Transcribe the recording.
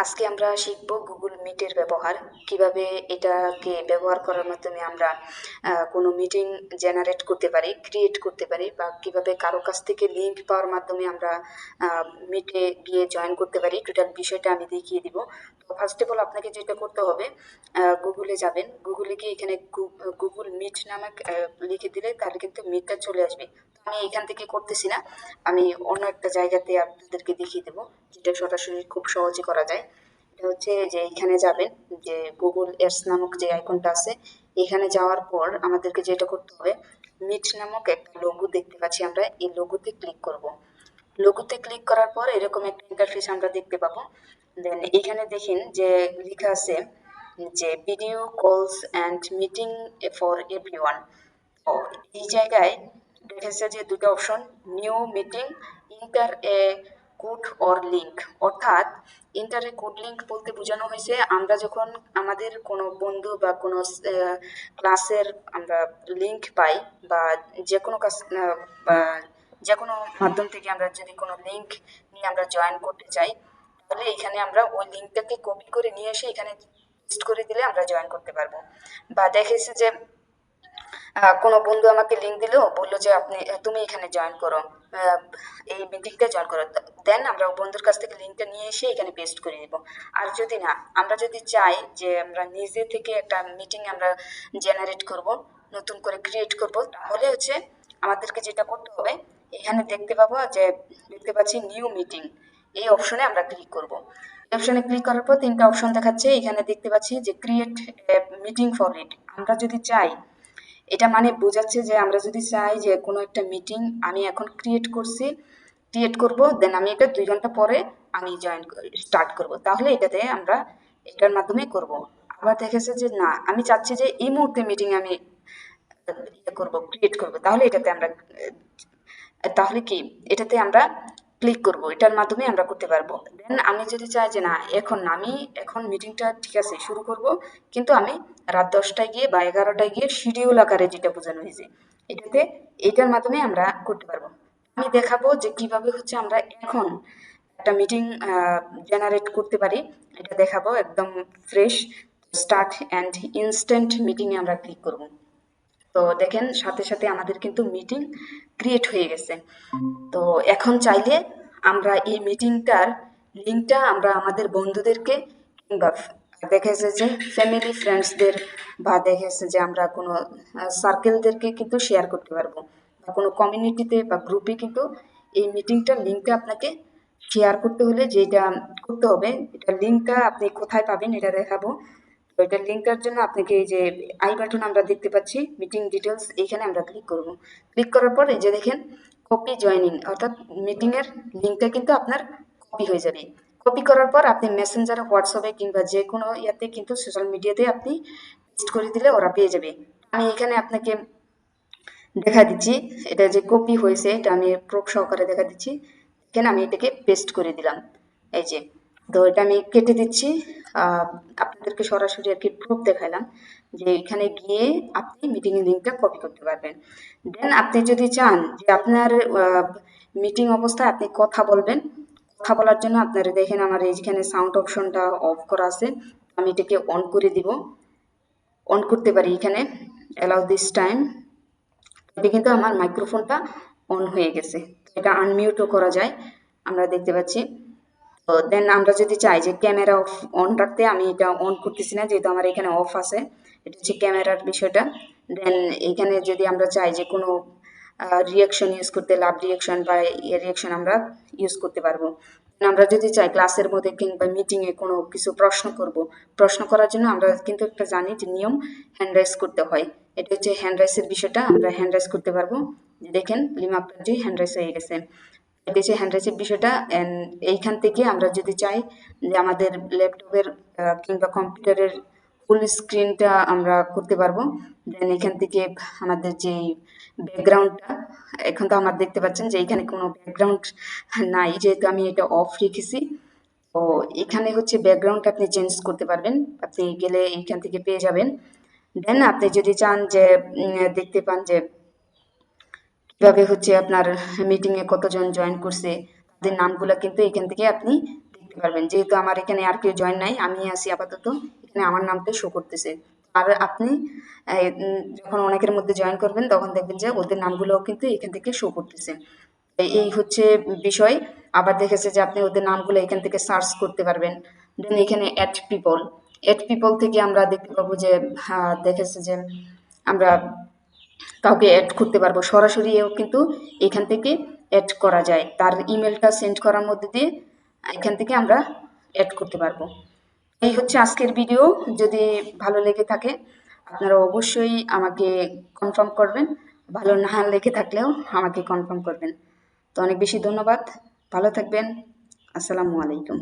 আজকে আমরা শিখব গুগল মিটের ব্যবহার, কীভাবে এটাকে ব্যবহার করার মাধ্যমে আমরা কোনো মিটিং জেনারেট করতে পারি ক্রিয়েট করতে পারি, বা কীভাবে কারও কাছ থেকে লিঙ্ক পাওয়ার মাধ্যমে আমরা মিটে গিয়ে জয়েন করতে পারি টোটাল বিষয়টা আমি দেখিয়ে দিব। তো ফার্স্ট অফ অল আপনাকে যেটা করতে হবে গুগলে যাবেন গুগলে গিয়ে এখানে গুগল মিট নামক লিখে দিলে তাহলে কিন্তু মিটটা চলে আসবে। আমি এখান থেকে করতেছি না, আমি অন্য একটা জায়গাতে আপনাদেরকে দেখিয়ে দেবো, যেটা সরাসরি খুব সহজে করা যায়। এটা হচ্ছে যে এখানে যাবেন, যে গুগল এডস নামক যে আইকনটা আছে, এখানে যাওয়ার পর আমাদেরকে যেটা করতে হবে মিট নামক একটা লোগো দেখতে পাচ্ছি আমরা, এই লোগোতে ক্লিক করব। লোগোতে ক্লিক করার পর এরকম একটা ইন্টারফেস আমরা দেখতে পাবো। দেন এখানে দেখেন যে লেখা আছে যে video calls and meeting for everyone তো এই জায়গায় দেখেছে যে দুটো option new meeting enter a code or link অর্থাৎ ইন্টারে কোড লিঙ্ক বলতে বোঝানো হয়েছে, আমরা যখন আমাদের কোনো বন্ধু বা কোনো ক্লাসের আমরা লিঙ্ক পাই বা যে কোনো যে কোনো মাধ্যম থেকে আমরা যদি কোনো লিঙ্ক নিয়ে আমরা জয়েন করতে চাই, তাহলে এখানে আমরা ওই লিঙ্কটাকে কপি করে নিয়ে এসে এখানে পেস্ট করে দিলে আমরা জয়েন করতে পারব। বা দেখেছে যে কোনো বন্ধু আমাকে লিঙ্ক দিলো, বলল যে আপনি তুমি এখানে জয়েন করো। এই মিটিংটা জয়েন করো। দেন আমরা বন্ধুর কাছ থেকে লিঙ্কটা নিয়ে এসে এখানে পেস্ট করে দিব আর যদি না, আমরা যদি চাই যে আমরা নিজে থেকে একটা মিটিং আমরা জেনারেট করব, নতুন করে ক্রিয়েট করব, তাহলে হচ্ছে আমাদেরকে যেটা করতে হবে, এখানে দেখতে পাবো যে, দেখতে পাচ্ছি নিউ মিটিং এই অপশনে আমরা ক্লিক করব। অপশনে ক্লিক করার পর তিনটা অপশন দেখাচ্ছে। এখানে দেখতে পাচ্ছি যে ক্রিয়েট মিটিং ফর ইট আমরা যদি চাই এটা মানে বোঝাচ্ছে যে আমরা যদি চাই যে কোনো একটা মিটিং আমি এখন ক্রিয়েট করছি ক্রিয়েট করব দেন আমি এটা দুই ঘণ্টা পরে আমি জয়েন স্টার্ট করব। তাহলে এটাতে আমরা এটার মাধ্যমে করব। আবার দেখেছে যে না, আমি চাচ্ছি যে এই মুহূর্তে মিটিং আমি করব ক্রিয়েট করব। তাহলে এটাতে আমরা তাহলে কি? এটাতে আমরা ক্লিক করব, এটার মাধ্যমে আমরা করতে পারব। দেন আমি যদি চাই যে না, এখন আমি এখন মিটিংটা ঠিক আছে, শুরু করব, কিন্তু আমি রাত দশটায় গিয়ে বা এগারোটায় গিয়ে শিডিউল আকারে যেটা বোঝানো হয়েছে, এটাতে এটার মাধ্যমে আমরা করতে পারব। আমি দেখাবো যে কীভাবে হচ্ছে আমরা এখন একটা মিটিং জেনারেট করতে পারি, এটা দেখাবো একদম ফ্রেশ স্টার্ট অ্যান্ড ইনস্ট্যান্ট মিটিংয়ে আমরা ক্লিক করব। তো দেখেন, সাথে সাথে আমাদের কিন্তু মিটিং ক্রিয়েট হয়ে গেছে। তো এখন চাইলে আমরা এই মিটিংটার লিঙ্কটা আমরা আমাদের বন্ধুদেরকে কিংবা দেখেছে যে ফ্যামিলি ফ্রেন্ডসদের বা দেখেছে যে আমরা কোনো সার্কেলদেরকে কিন্তু শেয়ার করতে পারব। বা কোনো কমিউনিটিতে বা গ্রুপে কিন্তু এই মিটিংটার লিঙ্কটা আপনাকে শেয়ার করতে হলে যেটা করতে হবে, এটা লিঙ্কটা আপনি কোথায় পাবেন এটা দেখাবো। তো এটার লিঙ্কটার জন্য আপনাকে এই যে আই বাটন আমরা দেখতে পাচ্ছি মিটিং ডিটেলস এইখানে আমরা ক্লিক করব। ক্লিক করার পর এই যে দেখেন কপি জয়েনিং অর্থাৎ মিটিংয়ের লিঙ্কটা কিন্তু আপনার কপি হয়ে যাবে। কপি করার পর আপনি মেসেঞ্জারে হোয়াটসঅ্যাপে কিংবা যে কোনো ইয়াতে কিন্তু সোশ্যাল মিডিয়াতে আপনি পেস্ট করে দিলে ওরা পেয়ে যাবে। আমি এখানে আপনাকে দেখা দিচ্ছি, এটা যে কপি হয়েছে, এটা আমি প্রুফ সহকারে দেখা দিচ্ছি। এখানে আমি এটাকে পেস্ট করে দিলাম। এই যে তো এটা আমি কেটে দিচ্ছি। আপনাদেরকে সরাসরি আর কি প্রুফ দেখালাম যে এখানে গিয়ে আপনি মিটিং লিঙ্কটা কপি করতে পারবেন। দেন আপনি যদি চান যে আপনার মিটিং অবস্থায় আপনি কথা বলবেন, কথা বলার জন্য আপনারা দেখেন আমার এইখানে সাউন্ড অপশনটা অফ করা আছে, আমি এটাকে অন করে দিব। অন করতে পারি এখানে অ্যালাউ দিস টাইম এটা কিন্তু আমার মাইক্রোফোনটা অন হয়ে গেছে। এটা আনমিউটও করা যায়। আমরা দেখতে পাচ্ছি। দেন আমরা যদি চাই যে ক্যামেরা অফ অন রাখতে, আমি এটা অন করতেছি না, যেহেতু আমার এখানে অফ আছে, এটা হচ্ছে ক্যামেরার বিষয়টা। দেন এখানে যদি আমরা চাই যে কোনো রিয়াকশন ইউজ করতে লাভ রিয়াকশন বা রিয়াকশন আমরা ইউজ করতে পারব। আমরা যদি চাই ক্লাসের মধ্যে কিংবা মিটিংয়ে কোনো কিছু প্রশ্ন করব, প্রশ্ন করার জন্য আমরা কিন্তু একটা জানি যে নিয়ম হ্যান্ড রাইজ করতে হয়। এটা হচ্ছে হ্যান্ড রাইসের বিষয়টা, আমরা হ্যান্ড রাইজ করতে পারব। দেখেন লিমা আপনার হ্যান্ড রাইজ হয়ে গেছে। হচ্ছে হ্যান্ড রাইজের বিষয়টা এইখান থেকে আমরা যদি চাই যে আমাদের ল্যাপটপের কিংবা কম্পিউটারের ফুল স্ক্রিনটা আমরা করতে পারব দেন এখান থেকে আমাদের যে ব্যাকগ্রাউন্ডটা এখন তো আমার দেখতে পাচ্ছেন যে এখানে কোনো ব্যাকগ্রাউন্ড নাই, যেহেতু আমি এটা অফ রেখেছি, তো এখানে হচ্ছে ব্যাকগ্রাউন্ড আপনি চেঞ্জ করতে পারবেন, আপনি গেলে এইখান থেকে পেয়ে যাবেন। দেন আপনি যদি চান যে দেখতে পান যে কীভাবে হচ্ছে আপনার মিটিংয়ে কতজন জয়েন করছে তাদের নামগুলো কিন্তু এখান থেকে আপনি দেখতে পারবেন। যেহেতু আমার এখানে আর কেউ জয়েন নাই আমি আছি আপাতত এখানে আমার নামটা শো করতেছে। আর আপনি যখন অনেকের মধ্যে জয়েন করবেন তখন দেখবেন যে ওদের নামগুলোও কিন্তু এখান থেকে শো করতেছে। এই- হচ্ছে বিষয়। আবার দেখেছে যে আপনি ওদের নামগুলো এখান থেকে সার্চ করতে পারবেন। দেন এখানে অ্যাট পিপল অ্যাড পিপল থেকে আমরা দেখতে পাবো যে হ্যাঁ, দেখেছে যে আমরা কাউকে অ্যাড করতে পারব। সরাসরিও কিন্তু এখান থেকে অ্যাড করা যায়। তার ইমেলটা সেন্ড করার মধ্যে দিয়ে এখান থেকে আমরা অ্যাড করতে পারব। এই হচ্ছে আজকের ভিডিও যদি ভালো লেগে থাকে, আপনারা অবশ্যই আমাকে কনফার্ম করবেন। ভালো না লেগে থাকলেও আমাকে কনফার্ম করবেন। তো অনেক বেশি ধন্যবাদ। ভালো থাকবেন। আসসালামু আলাইকুম।